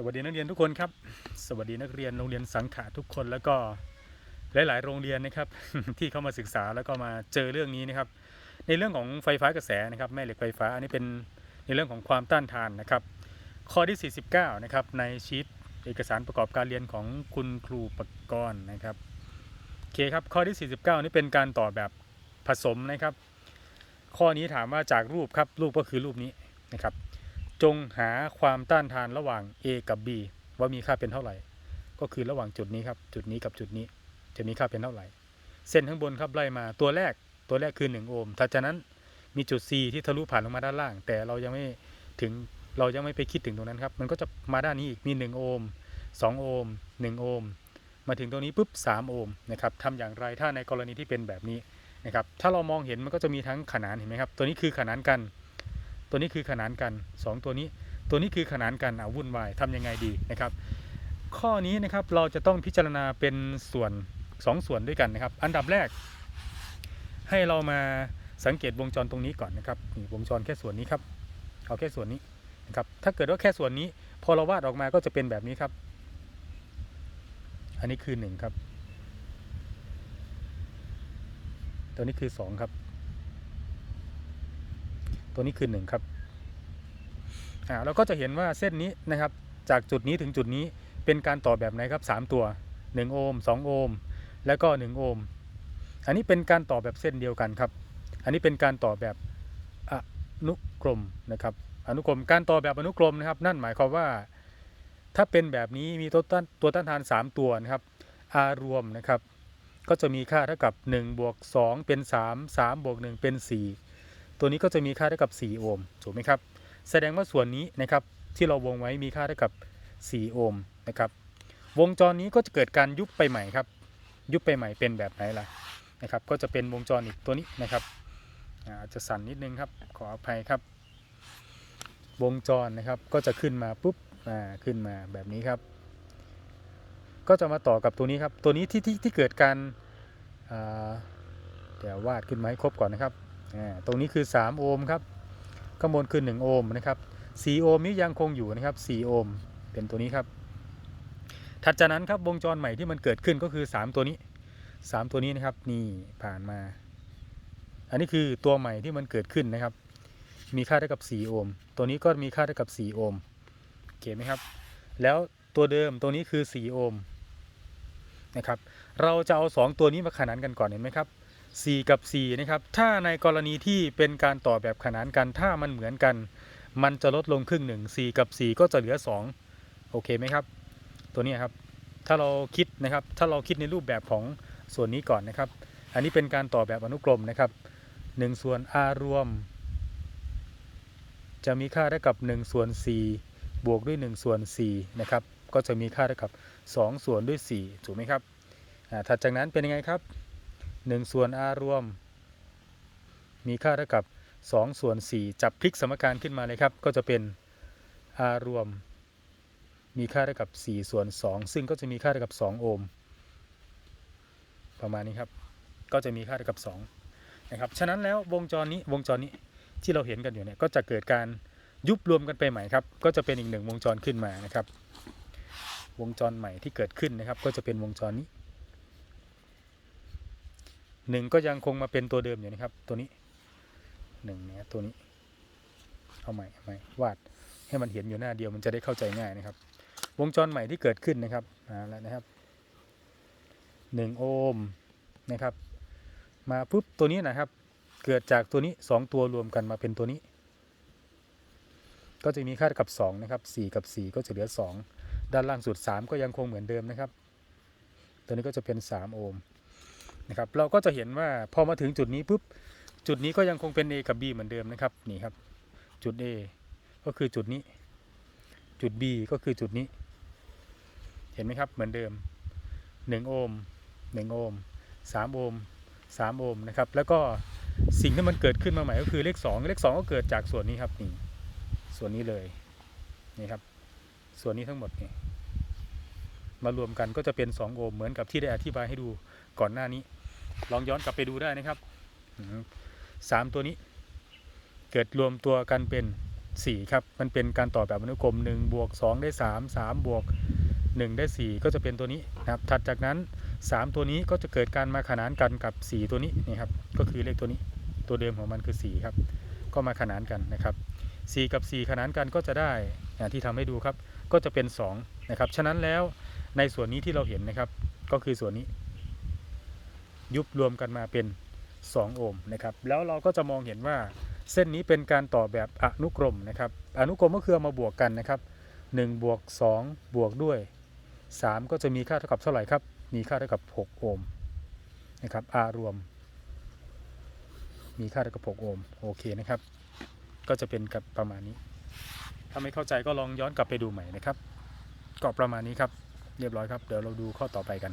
สวัสดีนักเรียนทุกคนครับ สวัสดีนักเรียนโรงเรียนสังขะทุกคนแล้วก็หลาย ๆ โรงเรียนนะครับ ที่เข้ามาศึกษาแล้วก็มาเจอเรื่องนี้นะครับ ในเรื่องของไฟฟ้ากระแสนะครับแม่เหล็กไฟฟ้าอันนี้เป็นในเรื่องของความต้านทานนะครับ ข้อที่ 49 นะครับในชีตเอกสารประกอบการเรียนของคุณครูปกรณ์นะครับโอเคครับข้อที่ 49 นี่เป็นการต่อแบบผสมนะครับ ข้อนี้ถามว่าจากรูปครับรูปก็คือรูปนี้นะครับ จงหาความต้านทานระหว่าง A กับ B ว่ามีค่าเป็นเท่าไหร่ ก็คือระหว่างจุดนี้ครับ จุดนี้กับจุดนี้ จะมีค่าเป็นเท่าไหร่ เส้นข้างบนครับไล่มาตัวแรกตัวแรกคือ 1 โอห์มถ้าจากนั้นมีจุด C ที่ทะลุผ่านลงมาด้านล่าง แต่เรายังไม่ถึงเรายังไม่ไปคิดถึงตรงนั้นครับ มันก็จะมาด้านนี้อีกมี 1 โอห์ม2 โอห์ม1 โอห์มมาถึงตรงนี้ปุ๊บ 3 โอห์มนะครับทำอย่างไรถ้าในกรณีที่เป็นแบบนี้นะครับถ้าเรามองเห็นมันก็จะมีทั้งขนานเห็นไหมครับ ตัวนี้คือขนานกัน ตัวนี้คือขนานกัน 2 ตัวนี้ ตัวนี้คือขนานกันเอาวุ่นวายทำยังไงดีนะครับ ข้อนี้นะครับเราจะต้องพิจารณาเป็นส่วน 2 ส่วนด้วยกันนะครับ อันดับแรก ให้เรามาสังเกตวงจรตรงนี้ก่อนนะครับนี่วงจรแค่ส่วนนี้ครับเอาแค่ส่วนนี้นะครับถ้าเกิดว่าแค่ส่วนนี้ พอเราวาดออกมาก็จะเป็นแบบนี้ครับ อันนี้คือ1ครับตัวนี้คือ2ครับ ตัวนี้คือ1ครับอ่าเราก็จะเห็นว่าเส้นนี้นะครับ จากจุดนี้ถึงจุดนี้เป็นการต่อแบบไหนครับ 3 ตัว 1 โอห์ม2โอห์มแล้วก็ 1 โอห์มอันนี้เป็นการต่อแบบเส้นเดียวกันครับ อันนี้เป็นการต่อแบบอนุกรมนะครับ อนุกรมการต่อแบบอนุกรมนะครับ นั่นหมายความว่า ถ้าเป็นแบบนี้มีตัวต้านตัวต้านทาน 3 ตัวนะครับ R รวมนะครับ ก็จะมีค่าเท่ากับ1บวก2เป็น 3 3บวก1เป็น 4 ตัวนี้ก็จะมีค่าเท่ากับ 4 โอห์มถูกไหมครับ แสดงว่าส่วนนี้นะครับที่เราวงไว้มีค่าเท่ากับ 4 โอห์มนะครับ วงจรนี้ก็จะเกิดการยุบไปใหม่ครับ ยุบไปใหม่เป็นแบบไหนล่ะนะครับ ก็จะเป็นวงจรอีกตัวนี้นะครับอาจจะสั่นนิดนึงครับ ขออภัยครับ วงจรนะครับก็จะขึ้นมาปุ๊บอ่าขึ้นมาแบบนี้ครับ ก็จะมาต่อกับตัวนี้ครับ ตัวนี้ที่ที่ที่เกิดการอ่าเดี๋ยววาดขึ้นมาให้ครบก่อนนะครับ ตรงนี้คือ 3 โอห์มครับข้างบนคือ 1 โอห์มนะครับ4โอห์มนี้ยังคงอยู่นะครับ4โอห์มเป็นตัวนี้ครับ ถัดจากนั้นครับวงจรใหม่ที่มันเกิดขึ้นก็คือ 3 ตัวนี้ 3 ตัวนี้นะครับนี่ผ่านมา อันนี้คือตัวใหม่ที่มันเกิดขึ้นนะครับ มีค่าเท่ากับ 4 โอห์มตัวนี้ก็มีค่าเท่ากับ 4 โอห์มโอเคไหมครับ แล้วตัวเดิมตัวนี้คือ 4 โอห์มนะครับ เราจะเอา 2 ตัวนี้มาขนานกันก่อนเห็นไหมครับ 4 กับ 4 นะครับ ถ้าในกรณีที่เป็นการต่อแบบขนานกัน ถ้ามันเหมือนกัน มันจะลดลงครึ่งหนึ่ง4กับ 4 ก็จะเหลือ 2 โอเคไหมครับ ตัวนี้ครับ ถ้าเราคิดนะครับ ถ้าเราคิดในรูปแบบของส่วนนี้ก่อนนะครับ อันนี้เป็นการต่อแบบอนุกรมนะครับ 1 ส่วน r รวม จะมีค่าเท่ากับ 1 ส่วน 4 บวกด้วย 1 ส่วน 4 นะครับ ก็จะมีค่าเท่ากับ 2 ส่วนด้วย 4 ถูกไหมครับถัดจากนั้นเป็นยังไงครับ 1 ส่วน r รวม มีค่าเท่ากับ 2 ส่วน 4 จับพลิกสมการขึ้นมาเลยครับ ก็จะเป็น r รวม มีค่าเท่ากับ 4 ส่วน 2 ซึ่งก็จะมีค่าเท่ากับ 2 โอห์มประมาณนี้ครับ ก็จะมีค่าเท่ากับ 2 นะครับ ฉะนั้นแล้ววงจรนี้วงจรนี้ที่เราเห็นกันอยู่เนี่ยก็จะเกิดการยุบรวมกันไปใหม่ครับ ก็จะเป็นอีกหนึ่งวงจรขึ้นมานะครับ วงจรใหม่ที่เกิดขึ้นนะครับ ก็จะเป็นวงจรนี้ หนึ่งก็ยังคงมาเป็นตัวเดิมอยู่นะครับ ตัวนี้หนึ่งเนี่ยตัวนี้ เอาใหม่เอาใหม่วาดให้มันเห็นอยู่หน้าเดียวมันจะได้เข้าใจง่ายนะครับ วงจรใหม่ที่เกิดขึ้นนะครับเอาแล้วนะครับหนึ่งโอห์มนะครับ มาปุ๊บตัวนี้นะครับ เกิดจากตัวนี้2ตัวรวมกันมาเป็นตัวนี้ ก็จะมีค่ากับ2นะครับ4กับ4ก็จะเหลือ2ด้านล่างสุด3ก็ยังคงเหมือนเดิมนะครับ ตัวนี้ก็จะเป็น3โอห์ม นะครับเราก็จะเห็นว่าพอมาถึงจุดนี้ปุ๊บจุดนี้ก็ยังคงเป็น A กับ B เหมือนเดิมนะครับนี่ครับ จุด A ก็คือจุดนี้ จุด B ก็คือจุดนี้ เห็นไหมครับเหมือนเดิม 1 โอห์ม1โอห์ม3โอห์ม3โอห์มนะครับแล้วก็สิ่งที่มันเกิดขึ้นมาใหม่ก็คือเลข 2 เลข 2 ก็เกิดจากส่วนนี้ครับนี่ส่วนนี้เลยนี่ครับส่วนนี้ทั้งหมดนี่มารวมกันก็จะเป็น 2 โอห์มเหมือนกับที่ได้อธิบายให้ดูก่อนหน้านี้ ลองย้อนกลับไปดูได้นะครับสามตัวนี้ เกิดรวมตัวกันเป็น4ครับ มันเป็นการต่อแบบอนุกรม1บวก2ได้3 3บวก1ได้4ก็จะเป็นตัวนี้นะครับ ถัดจากนั้น3ตัวนี้ก็จะเกิดการมาขนานกันกับ4ตัวนี้นี่ครับ ก็คือเลขตัวนี้ ตัวเดิมของมันคือ4ครับ ก็มาขนานกันนะครับ4กับ4ขนานกันก็จะได้ที่ทำให้ดูครับ ก็จะเป็น2นะครับ ฉะนั้นแล้วในส่วนนี้ที่เราเห็นนะครับ ก็คือส่วนนี้ ยุบรวมกันมาเป็น 2 โอห์มนะครับแล้วเราก็จะมองเห็นว่าเส้นนี้เป็นการต่อแบบอนุกรมนะครับอนุกรมก็คือเอามาบวกกันนะครับ1บวก2บวกด้วย 3 ก็จะมีค่าเท่ากับเท่าไหร่ครับ มีค่าเท่ากับ 6 โอห์มนะครับ R รวม มีค่าเท่ากับ 6 โอห์มโอเคนะครับ ก็จะเป็นกับประมาณนี้ ถ้าไม่เข้าใจก็ลองย้อนกลับไปดูใหม่นะครับก็ประมาณนี้ครับ เรียบร้อยครับ เดี๋ยวเราดูข้อต่อไปกัน